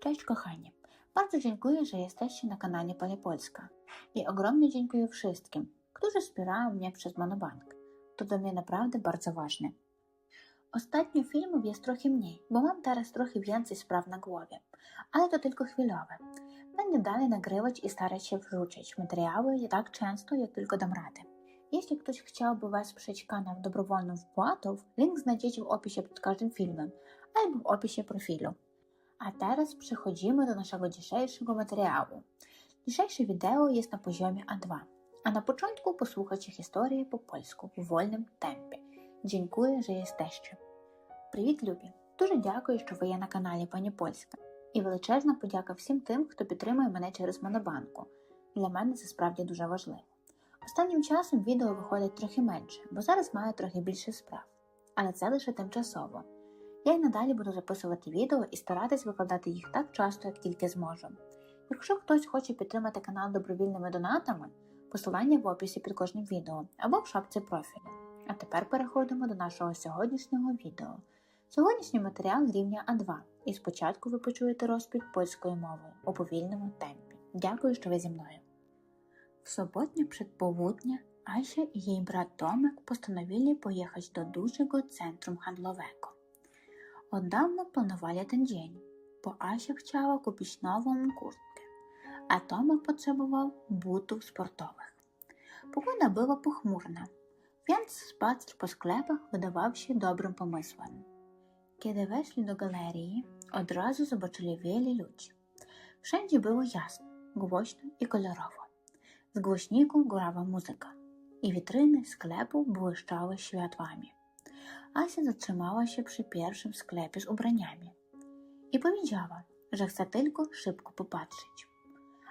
Cześć kochani! Bardzo dziękuję, że jesteście na kanale Polipolska i ogromnie dziękuję wszystkim, którzy wspierają mnie przez Monobank. To dla mnie naprawdę bardzo ważne. Ostatnio filmów jest trochę mniej, bo mam teraz trochę więcej spraw na głowie, ale to tylko chwilowe. Będę dalej nagrywać i starać się wrzucić materiały tak często, jak tylko dam radę. Jeśli ktoś chciałby wesprzeć kanał dobrowolną wpłatą, link znajdziecie w opisie pod każdym filmem albo w opisie profilu. A teraz przechodzimy do naszego dzisiejszego materiału. Dzisiejsze wideo jest na poziomie A2, a na początku posłuchajcie historii po polsku w wolnym tempie. Dziękuję, że jesteście. Привіт, любі! Дуже дякую, що ви є на каналі Пані Польська. І величезна подяка всім тим, хто підтримує мене через Монобанку. Для мене це справді дуже важливо. Останнім часом відео виходить трохи менше, бо зараз маю трохи більше справ. Але це лише тимчасово. Я й надалі буду записувати відео і старатись викладати їх так часто, як тільки зможу. Якщо хтось хоче підтримати канал добровільними донатами, посилання в описі під кожним відео або в шапці профілю. А тепер переходимо до нашого сьогоднішнього відео. Сьогоднішній матеріал рівня А2, і спочатку ви почуєте розповідь польською мовою у повільному темпі. Дякую, що ви зі мною. В субботнее предполудnie Asia i jej brat Tomek postanowili pojechać do dużego centrum handlowego. Ten dzień, bo Asia chciała kupić nową kurtkę, a Tomek potrzebował butów sportowych. Pogoda była pochmurna, więc spacer po sklepach wydawał się dobrym pomysłem. Kiedy weszli do galerii, od razu zobaczyli wiele ludzi. Wszędzie było jasno, głośno i kolorowo. Z głośników grała muzyka i witryny sklepu błyszczały światłami. Asia zatrzymała się przy pierwszym sklepie z ubraniami i powiedziała, że chce tylko szybko popatrzeć.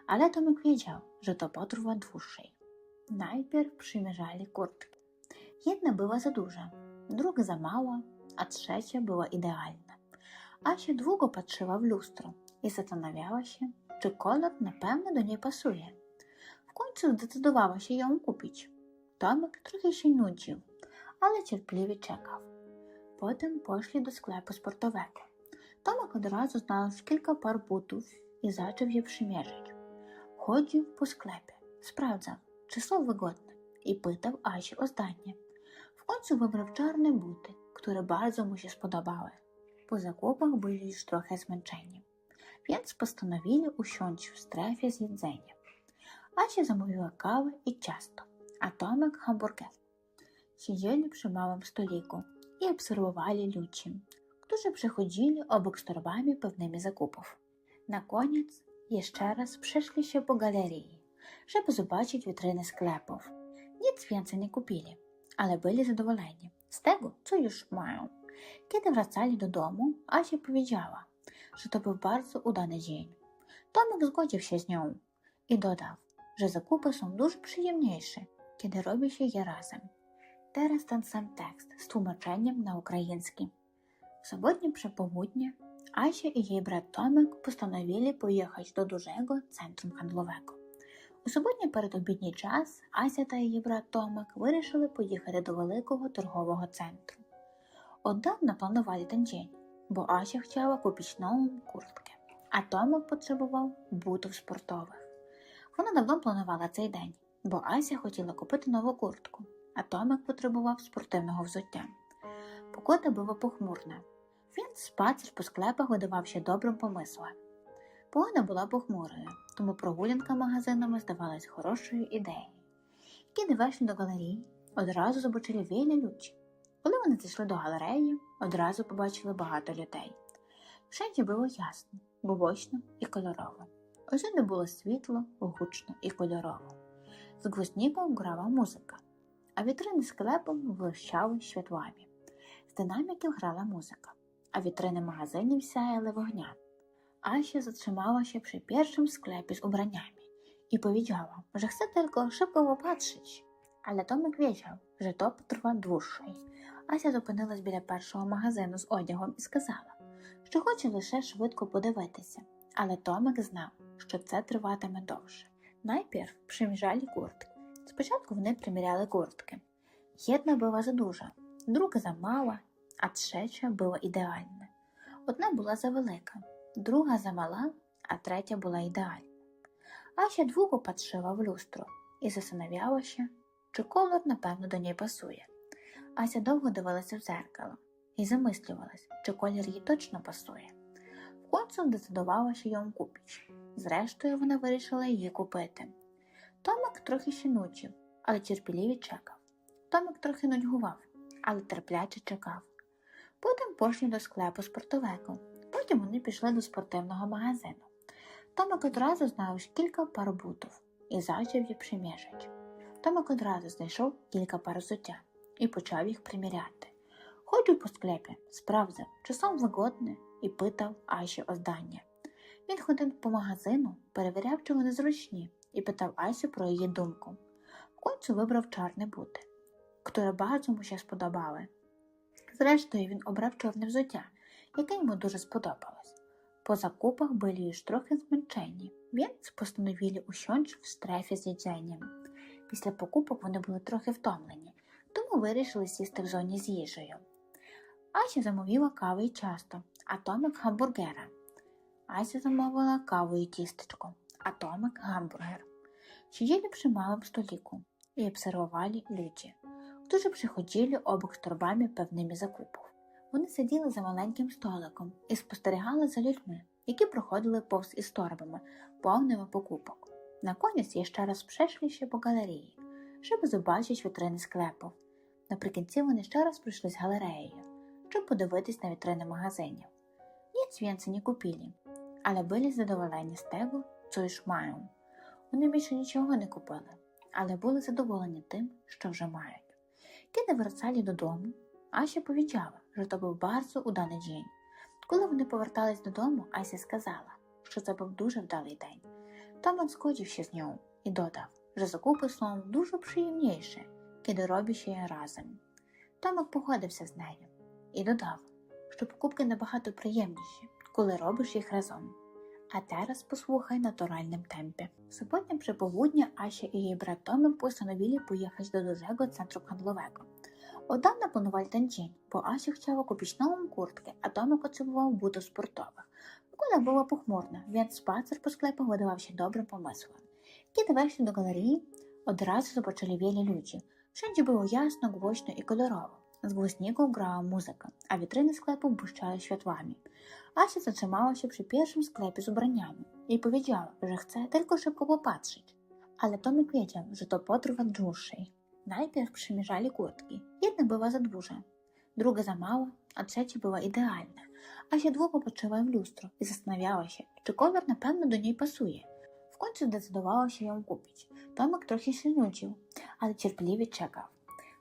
Ale Tomek wiedział, że to potrwa dłużej. Najpierw przymierzali kurtki. Jedna była za duża, druga za mała, a trzecia była idealna. Asia długo patrzyła w lustro i zastanawiała się, czy kolor na pewno do niej pasuje. W końcu zdecydowała się ją kupić. Tomek trochę się nudził, czekał. Potem poszli do sklepu sportowego. Tomek od razu znalazł kilka par butów i zaczął je przymierzyć. Chodził po sklepie, sprawdzał, czy są wygodne i pytał Asię o. W końcu wybrał czarne buty, które bardzo mu się spodobały. Po zakupach byli już trochę zmęczeni, więc postanowili usiąść w strefie z jedzeniem. Asia zamówiła kawę i ciasto, a Tomek hamburger. Siedzieli przy małym stoliku i obserwowali ludzi, którzy przechodzili obok z torbami pełnymi zakupów. Na koniec jeszcze raz przeszli się po galerii, żeby zobaczyć witryny sklepów. Nic więcej nie kupili, ale byli zadowoleni z tego, co już mają. Kiedy wracali do domu, Asia powiedziała, że to był bardzo udany dzień. Tomek zgodził się z nią i dodał, że zakupy są dużo przyjemniejsze, kiedy robi się je razem. Teraz ten sam tekst z tłumaczeniem na ukraiński. W sobotnie przepołudnie Asia i jej brat Tomek postanowili pojechać do dużego centrum handlowego. У суботній передобідній час Ася та її брат Томик вирішили поїхати до великого торгового центру. Отдавна планували dzień, бо Ася хотіла купити нову куртки, а Томик потребував бутів спортових. Вона давно планувала цей день, бо Ася хотіла купити нову куртку, а Томик потребував спортивного взуття. Погода була похмурна, він спацір по склепах видавався добрим помислом. Погода була похмурою, тому прогулянка магазинами здавалась хорошою ідеєю. Kiedy вийшли до галереї, одразу побачили вільні люди. Коли вони зайшли до галереї, одразу побачили багато людей. Всюди було ясно, бобочно і кольорово. Усюди було світло, гучно і кольорово. З гвоздником грала музика, а вітрини склепу блищали світлами. З динаміків грала музика, а вітрини магазинів сяяли вогнями. Asia zatrzymała przy pierwszym sklepie z ubraniami i powiedziała, że chce tylko szybko popatrzeć. Ale Tomek wiedział, że to potrwa dłużej. Ася зупинилась біля першого магазину з одягом і сказала, що хоче лише швидко подивитися, але Томик знав, що це триватиме довше. Найпірв приміряли куртки. Спочатку вони приміряли куртки. Jedna була задужа, друга замала, а третя була ідеальна. Одна була завелика, друга замала, а третя була ідеальна. Ася двуго patrzyła в люстру і застanawiała чи колор, напевно, до неї пасує. Ася довго дивилася в дзеркало і замислювалась, чи колір їй точно пасує. В концу децидувалася йому купіч. Зрештою, вона вирішила її купити. Томик трохи ще нудів, але терпеливі чекав. Томик трохи нудьгував, але терпляче чекав. Потім пішли до склепу спортовиком. Потім вони пішли до спортивного магазину. Томик одразу знав кілька пар бутів і зачав їх приміряти. Томик одразу знайшов кілька пар взуття і почав їх приміряти. Ходив по склепі, справдив, чи сам вигодне, і питав Аші оздання. Він ходив по магазину, перевіряв, чи вони зручні, і питав Асю про її думку. В вибрав чорні бути, які багато йому ще сподобали. Зрештою, він обрав чорне взуття, яке йому дуже сподобалось. Po zakupach byli już trochę zmęczeni, więc postanowili usiąść w strefie z jedzeniem. Після покупок вони були трохи втомлені, тому вирішили сісти в зоні з їжею. Ася замовила каву і часто, а Томик гамбургера. Ася замовила каву і тістечко, Томик гамбургер. Сидели przy małym stoliku i obserwowali ludzi, którzy przychodzili obok z torbami pełnymi zakupów. Вони сиділи за маленьким столиком і спостерігали за людьми, які проходили повз із торбами, повними покупок. Наконець я ще раз przeszli ще по галереї, щоб побачити вітрини склепів. Наприкінці вони ще раз пройшлись галереєю, щоб подивитись на вітрини магазинів. Ніц więcej не купили, але були задоволені з того, ж мають. Вони більше нічого не купили, але були задоволені тим, що вже мають. Kiedy wracali додому, Ася powiedziała, що то був bardzo уданий день. Коли вони повертались додому, Ася сказала, що це був дуже вдалий день. Томик згодився з нього і додав, що закупи словом дуже приємніше, робиш її разом. Томик погодився з нею і додав, що покупки набагато приємніші, коли робиш їх разом. А teraz послухай темпі. Przepołudnie Asia i jej brat Tomek postanowili pojechać do dużego centrum handlowego. Odam naplанували ten dzień, bo Asia chciała kupić nową kurtkę, a Tomek potrzebował butów sportowych. Pogoda była pochmurna, więc spacer po sklepach wydawał się dobrym pomysłem. Kiedy weszli do galerii, od razu zobaczyli wiele ludzi. Wszędzie było jasno, głośno i kolorowo. Z głośników grała muzyka, a witryny sklepów błyszczały światłami. Asia zatrzymała się przy pierwszym sklepie z ubraniami i powiedziała, że chce tylko szybko popatrzeć. Ale Tomek wiedział, że to potrwa dłużej. Najpierw przymierzali kurtki. Jedna była za duża, druga za mała, a trzecia była idealna. Asia długo patrzyła w lustro i zastanawiała się, czy kolor na pewno do niej pasuje. W końcu zdecydowała się ją kupić. Tomek trochę się nudził, ale cierpliwie czekał.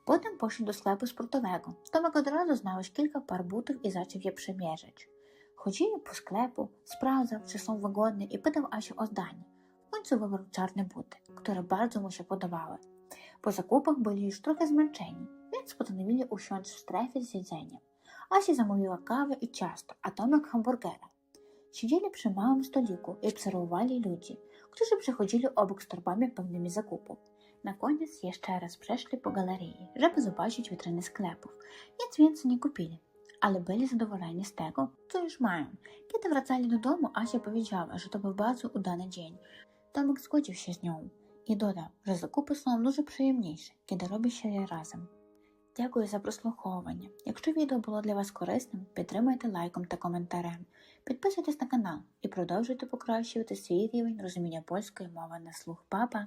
Potem poszedł do sklepu sportowego. Tomek od razu znalazł kilka par butów i zaczął je przymierzać. Chodzili po sklepu, sprawdzał, czy są wygodne i pytał Asię o zdanie. W końcu wybrał czarne buty, które bardzo mu się podobały. Po zakupach byli już trochę zmęczeni, więc postanowili usiąść w strefie z jedzeniem. Asia zamówiła kawę i ciasto, a Tomek hamburgera. Siedzieli przy małym stoliku i obserwowali ludzi, którzy przychodzili obok z torbami pełnymi zakupów. Jeszcze raz przeszli po galerii, żeby zobaczyć witryny sklepów. Nic więcej nie kupili, ale byli zadowoleni z tego, co już mają. Kiedy wracali do domu, Asia powiedziała, że to był bardzo udany dzień. Tomek zgodził się z nią і додав, що закупи словом дуже приємніше, robi się je разом. Дякую за прослуховування. Якщо відео було для вас корисним, підтримайте лайком та коментарем. Підписуйтесь на канал і продовжуйте покращувати свій рівень розуміння польської мови на слух. Па-па!